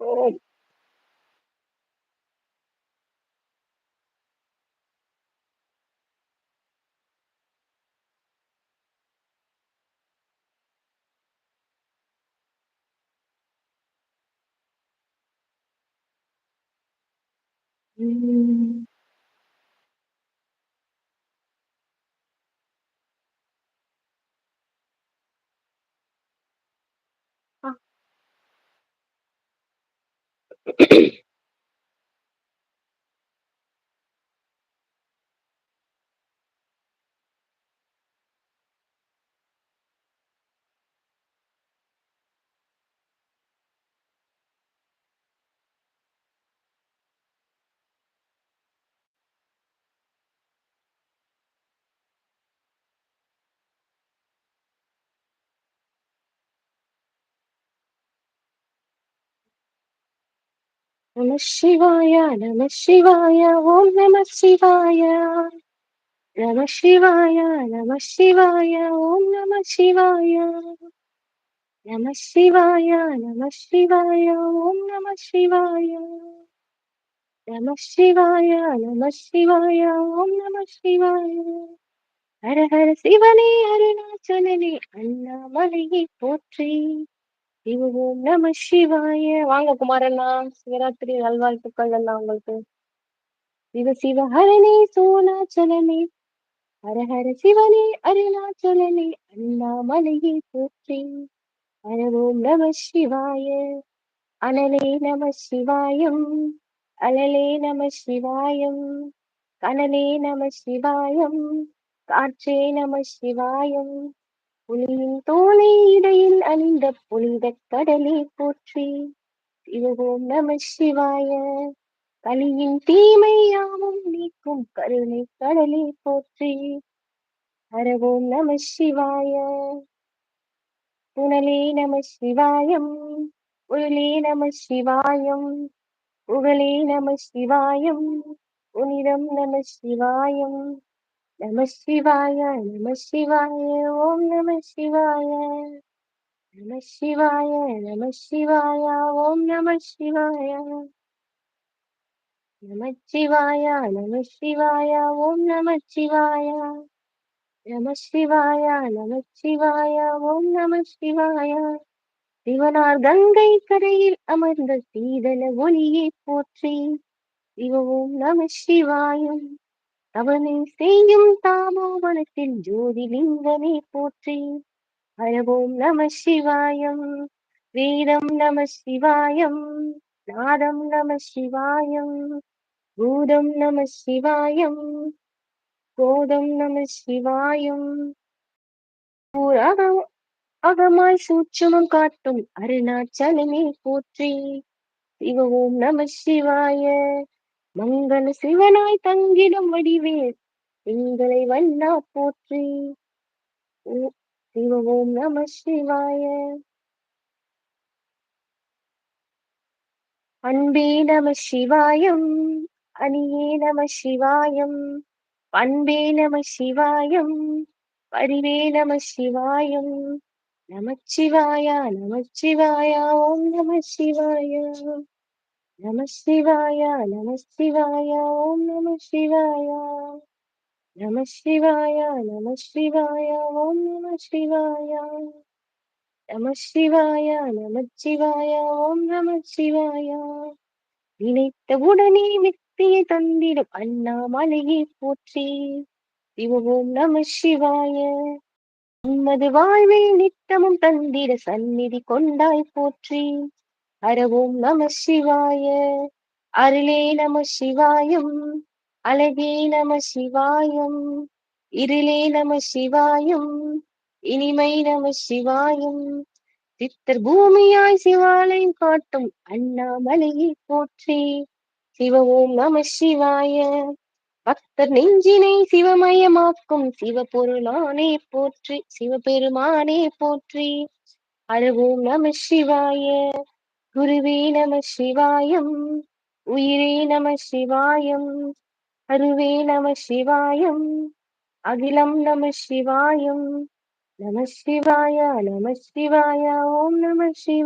Oh. Mm. நம சிவாய நம சிவாய ஓம் நம சிவாய நம சிவாய நம சிவாய ஓம் நம சிவாய நம சிவாய நம சிவாய ஓம் நம சிவாய நம சிவாய நம சிவாய ஓம் நம சிவாய ஹர ஹர சிவனே அருணாச்சலனே அண்ணாமலையை போற்றி சிவ ஓம் நம சிவாய. வாங்க குமாரண்ணா. சிவராத்திரி நல்வாழ்த்துக்கள் எல்லாம் உங்களுக்கு. சிவ சிவ ஹரணே சோனாச்சலனே. ஹர ஹர சிவனே அருணாச்சலனே. அண்ணாமலையே போற்றி. ஹர ஓம் நம சிவாய. அனலே நம சிவாயம். அலலே நம சிவாயம். கனலே நம சிவாயம். காற்றே நம சிவாயம். புலியின் தோலை இடையில் அணிந்த புனித கடலே போற்றி. சிவவோம் நம சிவாய. கலியின் தீமை யாவும் நீக்கும் கருணை கடலே போற்றி. ஹரவோம் நம சிவாய. புனலே நம சிவாயம். உருளே நம சிவாயம். புகழே நம சிவாயம். புனிதம் நம சிவாயம். நம சிவாய நம சிவாய ஓம் நம சிவாய. நம சிவாய நம சிவாய ஓம் நம சிவாய. நம சிவாய நம சிவாய ஓம் நம சிவாய. நம சிவாய நம சிவாய ஓம் நம சிவாய. சிவனார் கங்கை கரையில் அமர்ந்த சீதன ஒளியை போற்றி சிவ ஓம் நம சிவாயம். அவனை செய்யும் தாமோவனத்தில் ஜோதிலிங்கமே போற்றி. ஹரவோம் நம சிவாயம் வேதம் நம சிவாயம் நாதம் நம சிவாயம் பூதம் நம சிவாயம் கோதம் நம சிவாயம். அகமாய் சூட்சமம் காட்டும் அருணாச்சலமே போற்றி. சிவ ஓம் நம சிவாய மங்கள சிவனாய் தங்கிடும் வடிவேல் எங்களை வண்ணா போற்றி. ஓ- சிவ ஓம் நம சிவாய. அன்பே நம சிவாயம் அணியே நம சிவாயம் பண்பே நம சிவாயம் பரிவே நம சிவாயம். நமச்சிவாயா நமச்சிவாயா ஓம் நம சிவாயா. நம சிவாய நம சிவாய ஓம் நம சிவாய. நம சிவாய நம சிவாய ஓம் நம சிவாய. நம சிவாய நம சிவாய ஓம் நம சிவாய. நினைத்த உடனே வெற்றியை தந்திடும் அண்ணாமலையை போற்றி. சிவ ஓம் நம சிவாய. உமது வாழ்வில் நித்தமும் தந்திட சந்நிதி கொண்டாய் போற்றி. ஹரவோம் நம சிவாய. அருளே நம சிவாயம். அழகே நம சிவாயம். இருளே நம சிவாயம். இனிமை நம சிவாயம். சித்தர் பூமியாய் சிவாலயம் காட்டும் அண்ணாமலையை போற்றி. சிவ ஓம் நம சிவாய. பக்தர் நெஞ்சினை சிவமயமாக்கும் சிவபொருளானே போற்றி. சிவபெருமானே போற்றி. அருவோம் நம சிவாய. குருவே நம சிவாயம் உயிரே நம சிவாயம் அருவே நம சிவாயம் அகிலம் நம சிவாயம் நம சிவாய நம சிவாய ஓம் நம சிவாய